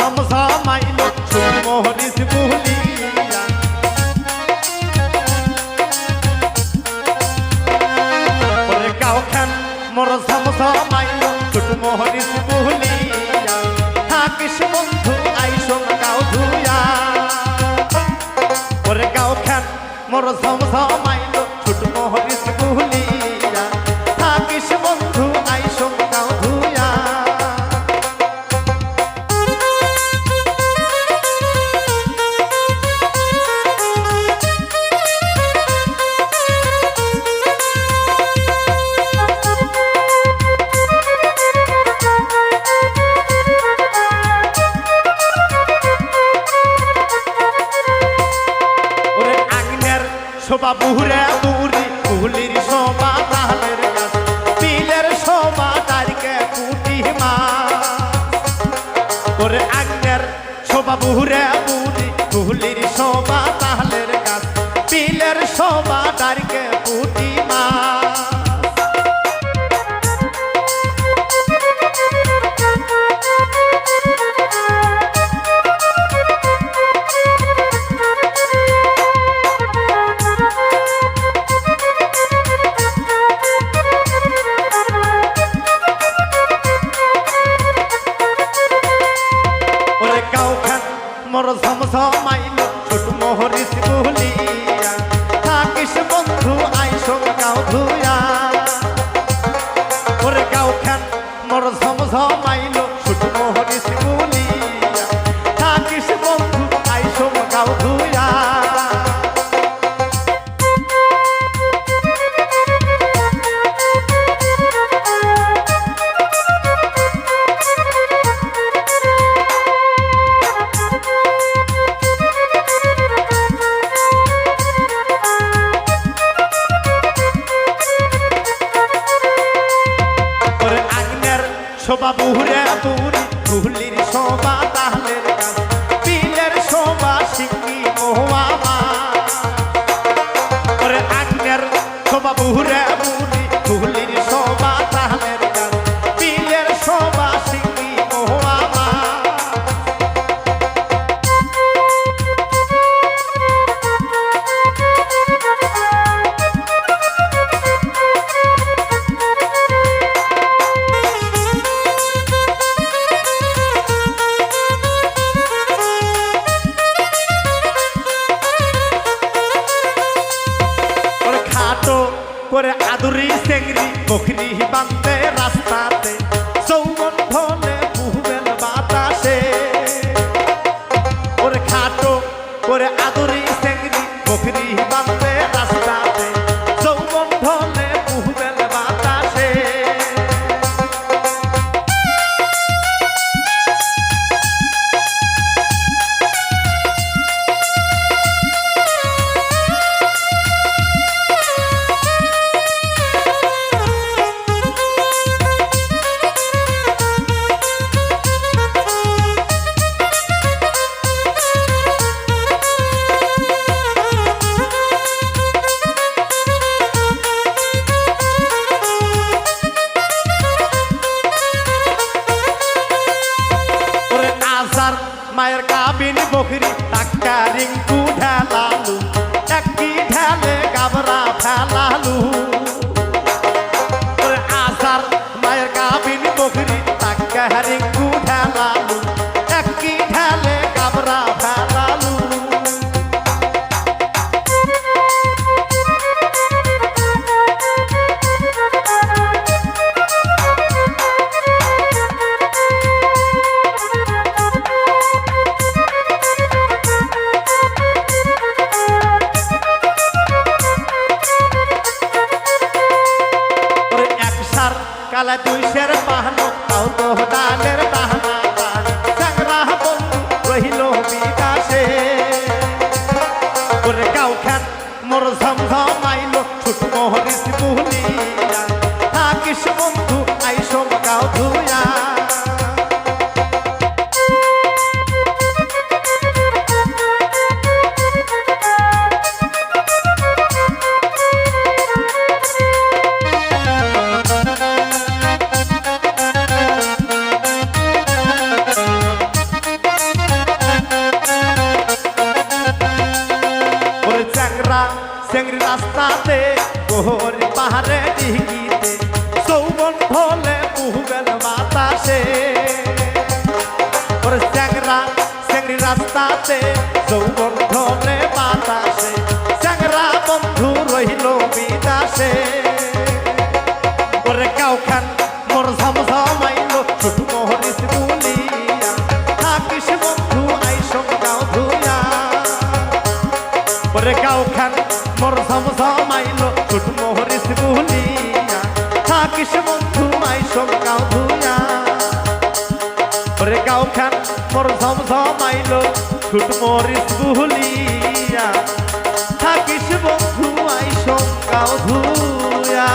সমসামাইল সুমহরিস বুলিয়া ওরে গাও খান মোর সমসামাইল সুমহরিস বুলিয়া থাকিস বন্ধু আইসন গাও ধুয়া ওরে গাও খান সমসামাইল বুহুরে বুহুরি বুহুলির শোভা তাহলের গাছ শোভা তারিখে পুটি মা। ওরে আঙিনের সোমা বুড়ি বুহুলির সোমা গাছ সোমা তারিখে পুটি মোর সমসমাইল ছোট মোহরিস বুলিয়া থাকিস বন্ধু আইসো গাও ধুয়া। বুহুরি বুহুলির শোভা তাহলের গান বিলের শোভা সিঙ্গি মহুয়া মায়ের কাবিন বকরি টাকা রিঙ্কু ঢেলালু একটি ঢেলে গাবরা ফেলালু কালা দুই শের পাহানো তাও তো ডালের দাহানা দান চাংরা বন্ধু রহিল বিকাশে ওরে গাও খান মোর ঝমঝম আইলো ছোট মোহরিস বুলিয়া রাস্তাতে কোহর পাহাড়ে ডিঙ্গিতে সৌবন ভোলে মুহবেল বাতাসে। ওর চ্যাংরা স্যাংরি রাস্তাতে সৌবন ঢলে ওরে কাউখান মোর ঝমঝমাইল ছোট মোহরিস বুলিয়া থাকিস বন্ধু আইসম গাও ধুয়া। ওরে গাওখান মোর ঝমঝমাইল ছোট মরিস বুলিয়া থাকিস বন্ধু আইসম গাও ধুয়া।